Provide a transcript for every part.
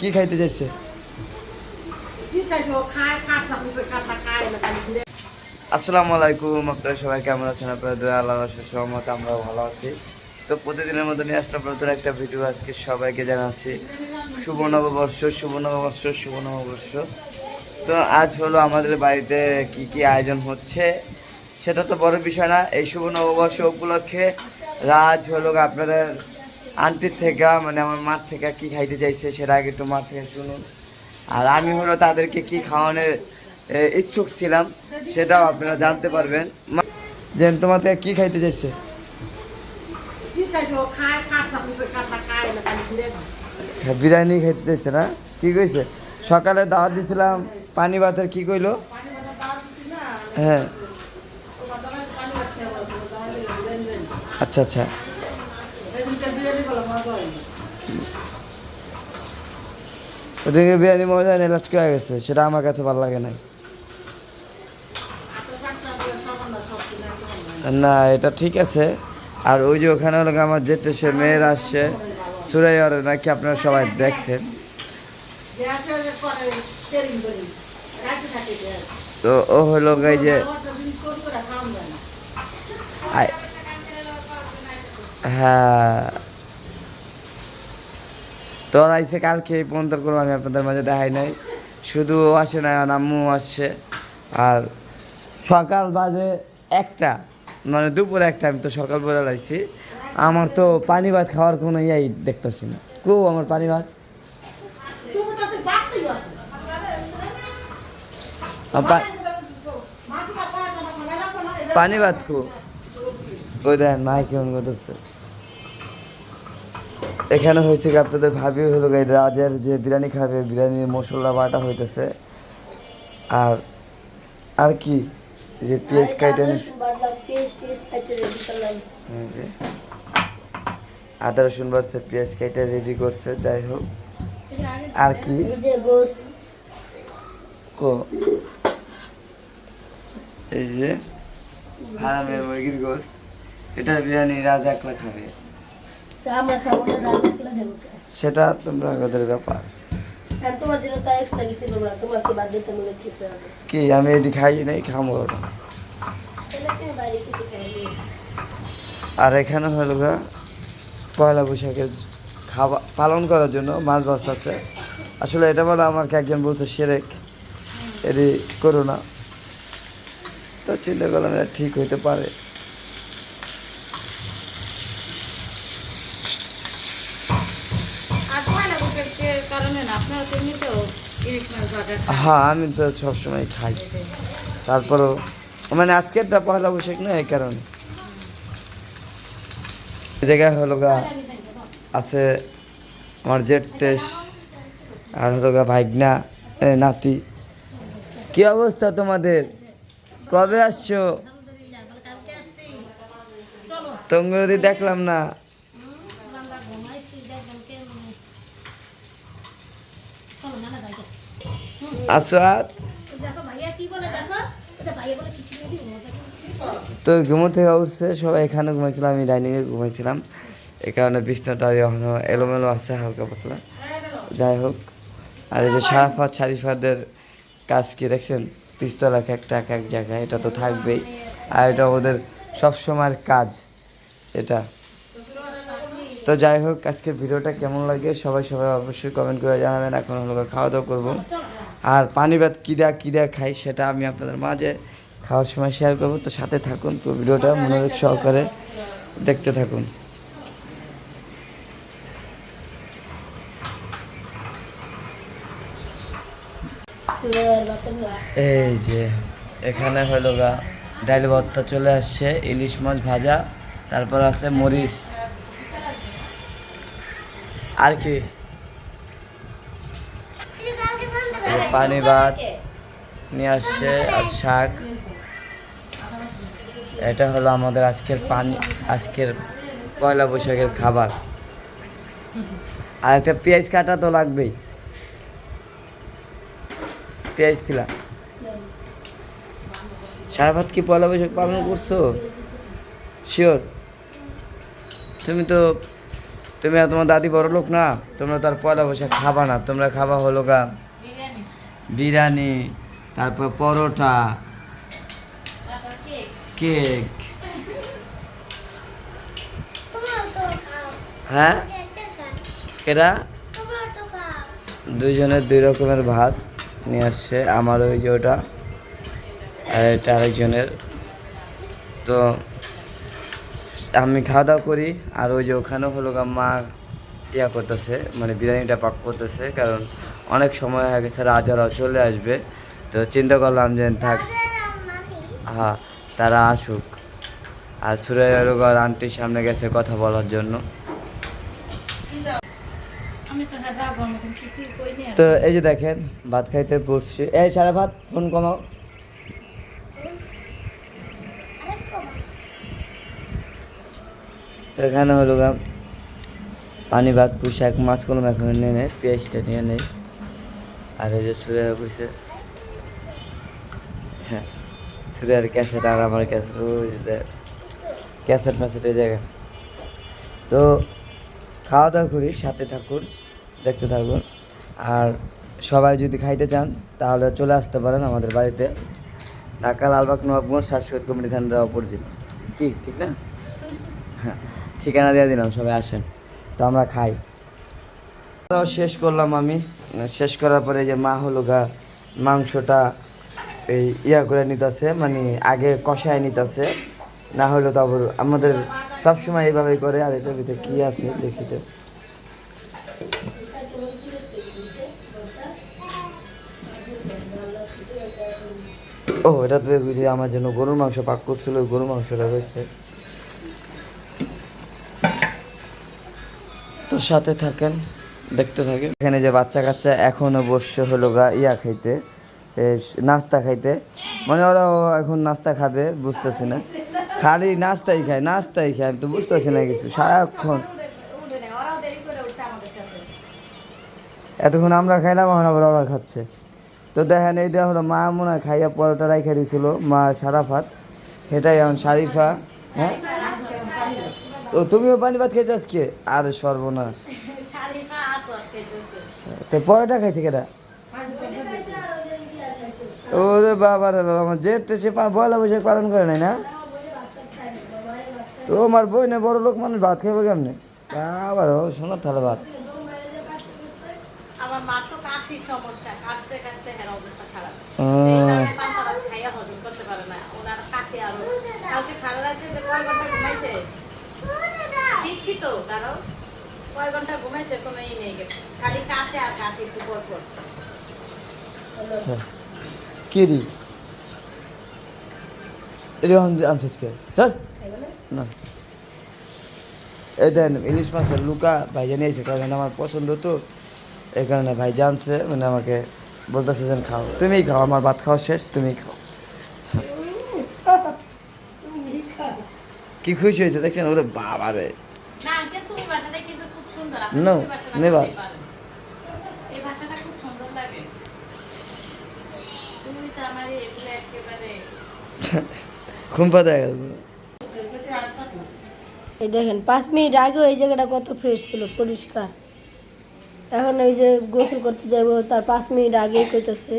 কি খাইতে চাইছে? আসসালামু আলাইকুম আপনারা সবাই কেমন আছেন? আপনারা দয়া আল্লাহ সহমত আমরাও ভালো আছি। তো প্রতিদিনের মতো নিয়ে আসলাম নতুন একটা ভিডিও আজকে সবাইকে জানাচ্ছি শুভ নববর্ষ শুভ নববর্ষ শুভ নববর্ষ। তো আজ হলো আমাদের বাড়িতে কি কি আয়োজন হচ্ছে সেটা তো বড় বিষয় না। এই শুভ নববর্ষ উপলক্ষে রাজ হলো আপনাদের আন্টির থেকে মানে আমার মার থেকে কি খাইতে চাইছে সেটা আগে একটু মার থেকে শুনুন। আর আমি হলো তাদেরকে কি খাওয়ানোর ইচ্ছুক ছিলাম সেটাও আপনারা জানতে পারবেন। মা- যে তোমার থেকে কি খাইতে চাইছে? কি খাইছো? খায় খাট থাকুক খাটা খায় না খালি ঘুরে হ্যাঁ, বিরিয়ানি খাইতে চাইছে না? কি কইছে? সকালে দাওয়াত দিছিলাম পানি ভাতের কি কইলো? হ্যাঁ। আচ্ছা আচ্ছা এদিনটা বিরিয়ানি বলা মজা হয় ওদিকে বিরিয়ানি মজা নেই লটকে হয়ে গেছে, সেটা আমার কাছে ভালো লাগে না না, এটা ঠিক আছে। আর ওই যে ওখানে আমার যেতে সে মেয়ের আসছে, সুরাইয়ার নাকি আপনারা সবাই দেখছেন। তো ও হলো গিয়ে এই যে ওটা তোর আইসে কালকে পর্যন্ত করব আমি আপনাদের মাঝে দেখাই নাই। শুধু আসে না আম্মু আসছে। আর সকাল বাজে একটা মানে দুপুর একটা, আমি তো সকাল বেলা লাইছি আমার তো পানি ভাত খাওয়ার কোনো ইয়াই দেখতেছি না। কো আমার পানি ভাত? পানি ভাত কো? ওই দেখেন মাই কেমন করতেছে। এখানে হয়েছে কি আপনাদের ভাবি হলো গাই রাজের যে বিরিয়ানি খাবে বিরিয়ানির মশলা বাটা হইতেছে। আর আর কি? যে পেঁয়াজ কাইটে আদা রসুন বাড়ছে পেঁয়াজ কাইটে রেডি করছে যাই হোক। আর কি? এই যে গোস। কো? এই যে হারামের মুরগির গোস। এটা বিরিয়ানি রাজ একলা খাবে। সেটা তোমরা ওদের ব্যাপার। কি আমি এটি খাই নাই খাব আর এখানে হলো গা পয়লা বৈশাখের খাবার পালন করার জন্য মাছ বাঁচতে আসলে এটা বলে আমাকে একজন বলছে সেরেক। এটি করো না। তো চিন্তা করলাম এটা ঠিক হইতে পারে আর পয়লা বৈশাখের কারণে না আপনারা তো এমনিতেও ইলিশ মাছ ভাজা খান। হ্যাঁ আমি তো সবসময় খাই। তারপরও মানে আজকেরটা পয়লা বৈশাখ না, এই কারণে। জায়গায় হলো গা, আছে আমার জেট টেস্ট আর হলো গা ভাইগনা নাতি। কি অবস্থা তোমাদের? কবে আসছো? তঙ্গরদি দেখলাম না। আসো আর তো ঘুমো থেকে উঠছে সবাই এখানে ঘুমাইছিলাম আমি ডাইনিংয়ে ঘুমাইছিলাম। এই কারণে বিছনাটা এখনও এলোমেলো আছে হালকা পাতলা। যাই হোক আর এই যে সারাফাত শারিফাদের কাজ কি দেখছেন? পিস্তল এক একটা এক এক জায়গায় এটা তো থাকবেই। আর এটা ওদের সবসময়ের কাজ এটা। তো যাই হোক আজকের ভিডিওটা কেমন লাগে? সবাই সবাই অবশ্যই কমেন্ট করে জানাবেন। এখন হলো খাওয়া দাওয়া করব। আর পানি ভাত কিরা কিরা খাই সেটা আমি আপনাদের মাঝে খাওয়ার সময় শেয়ার করব। তো সাথে থাকুন তো ভিডিওটা মনোযোগ সহকারে দেখতে থাকুন। এই যে, এখানে হলো গা ডাইল ভর্তা চলে আসছে, ইলিশ মাছ ভাজা, তারপর আছে মরিচ। আর কি এই যে পানি ভাত নিয়ে আসছে আর শাক। এটা হলো আমাদের আজকের পানি, আজকের পয়লা বৈশাখের খাবার। আর একটা পেঁয়াজ কাটা তো লাগবেই। পেঁয়াজ ছিলাম সারা ভাত কি পয়লা বৈশাখ পালন করছ? শিওর তুমি তো, তুমি আর তোমার দাদি বড় লোক না, তোমরা তার পয়লা বৈশাখ খাবা না, তোমরা খাবা হলো গা বিরিয়ানি, তারপর পরোটা, কেক। হ্যাঁ? কেরা দুইজনের দুই রকমের ভাত নিয়ে আসছে আমার ওই যে ওটা, আর এটা আরেকজনের। তো আমি খাওয়া দাওয়া করি, আর ওই যে ওখানে হলো মা ইয়া করতেছে মানে বিরিয়ানিটা পাক করতেছে, কারণ অনেক সময় হয়ে গেছে রাজারাও চলে আসবে। তো চিন্তা করলাম যে থাক। হ্যাঁ তারা আসুক। আর সুরের আন্টির সামনে গেছে কথা বলার জন্য। তো এই যে দেখেন, ভাত খাইতে বসছি। এই সারা ভাত, ফোন কমাও। এখানে হলো পানি ভাত পুষাক মাছ কলম এখন নিয়ে নেই, পেঁয়াজটা নিয়ে নেই। আর এই যে সুরে বসে হ্যাঁ সুরের ক্যাসেট আর আমার ক্যাসেট, ওই। ক্যাসেট ম্যাসেটের জায়গা তো খাওয়া দাওয়া করি, সাথে থাকুন, দেখতে থাকুন। আর সবাই যদি খাইতে চান, তাহলে চলে আসতে পারেন আমাদের বাড়িতে। Dhaka Lalbagh Nawabganj Shashwata committee centre opposite কি, ঠিক না? হ্যাঁ ঠিকানা দিয়ে দিলাম, সবাই আসেন। তো আমরা খাই। তাও শেষ করলাম আমি। শেষ করার পরে যে মা হলো গা, মাংসটা এই ইয়া করে নিতেছে মানে আগে কষায় নিতেছে। না হলে তারপর আমাদের সবসময় এইভাবেই করে, আর এটার ভিতরে কি আছে দেখিতে ও, এটা তো বুঝি আমার জন্য গরুর মাংস পাক করছিল গরুর মাংসটা রয়েছে। তো সাথে থাকেন। দেখতে থাকে। এখানে যে বাচ্চা কাচ্চা এখনও বসে হলো গা, ইয়া খাইতে নাস্তা খাইতে। মানে ওরা এখন নাস্তা খাবে, বুঝতেছি না। খালি নাস্তাই খায় নাস্তাই খায়, আমি তো বুঝতেছি না কিছু। সারাক্ষণ। এতক্ষণ আমরা খাইলাম, এখন আবার ওরা খাচ্ছে। তো দেখেন, এইটা হলো মা মনে হয় খাইয়া পরোটা রাইখা দিয়েছিল মা সারাফাত। এটাই এখন শারিফা হ্যাঁ? তো তুমিও পানি ভাত খেয়েছো আজকে? আর সর্বনাশ। তো পরোটা খাইছে কেটা ওরে বাবা রে বাবা আমার জেঠটা সে পা- পয়লা বৈশাখ পালন করে নাই না? তো আমার বই না বড় লোক মানুষ ভাত খাইবে কেমনে? আবার ও। শোনার তাহলে ভাত কারণে কাশি আরও। কালকে সারা রাতে ঘুমাইছে দিচ্ছি তো কারও কয় ঘণ্টা ঘুমাইছে কোনো ই নেই গেছে। খালি কাশে আর কাশি একটু পর পর। আচ্ছা। কি রি? এরকম আনছিস কে? চল না। এই দেন ইলিশ মাছের লুকা ভাই জানিয়েছে কারণ আমার পছন্দ তো। এই কারণে ভাই জানছে মানে আমাকে বলতেছে যেন খাও। তুমিই খাও আমার ভাত খাওয়া শেষ তুমিই খাও। কি খুশি হয়েছে দেখছেন? ওরে বাবা রে না আঙ্কেল তুমি ভাষাটা কিন্তু খুব No, never. বলতেই পারেন। এই ভাষাটা খুব সুন্দর লাগে তুমি তো আমার এগুলো একেবারে খুম্পা দেখা এই দেখেন পাঁচ মিনিট আগে এই জায়গাটা কত ফ্রেশ ছিল পরিষ্কার এখন ওই যে গোসল করতে যাব তার পাঁচ মিনিট আগেই কইতেছে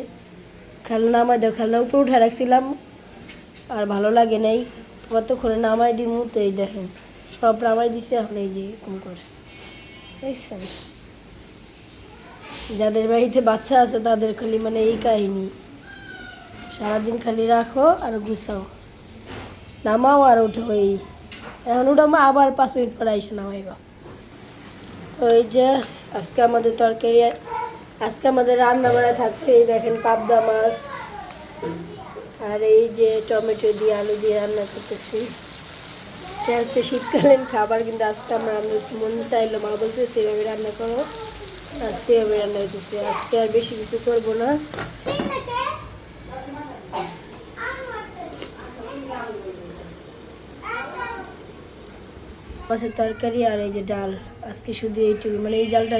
খেলনা নামাই দাও খেলনা উপরে উঠে রাখছিলাম আর ভালো লাগে নাই তোমার তো কতক্ষণে নামাই দিমু তো এই দেখেন সব নামাই দিছে এখন এই যে এরকম করছে যাদের বাড়িতে বাচ্চা আছে, তাদের খালি মানে এই কাহিনি। সারাদিন খালি রাখো আর গুছাও। নামাও আর উঠো এই। এখন উঠাবো আবার পাঁচ মিনিট পরে এসে নামাইবা। ওই যে, আজকে আমাদের তরকারি, আজকে আমাদের রান্না বান্না থাকছে, এই দেখেন পাবদা মাছ। আর এই যে টমেটো দিয়ে আলু দিয়ে রান্না করতেছি। এটা হচ্ছে শীতকালীন খাবার, কিন্তু আজকে আমরা মন চাইলো, মা বলছে সেভাবে রান্না করো। আজকে এভাবে রান্না করতেছি আজকে আর বেশি কিছু করব না। মাছের তরকারি আর এই যে ডাল, আজকে শুধু এইটুকু। মানে এই ডালটা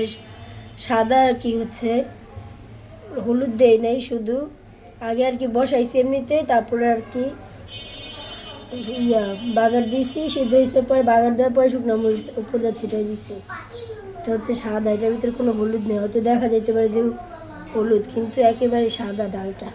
সাদা আর কি হচ্ছে, হলুদ দেই নাই শুধু। আগে আর কি বসাইছি এমনিতে তারপরে আর কি ইয়া, বাগার দিয়েছি সিদ্ধ হয়েছে পরে বাগার দেওয়ার পরে শুকনো মরিচ উপর দিয়ে ছিটাই দিয়েছি এটা হচ্ছে সাদা, এটার ভিতরে কোনো হলুদ নেই, হয়তো দেখা যেতে পারে যে হলুদ, কিন্তু একেবারে সাদা ডালটা।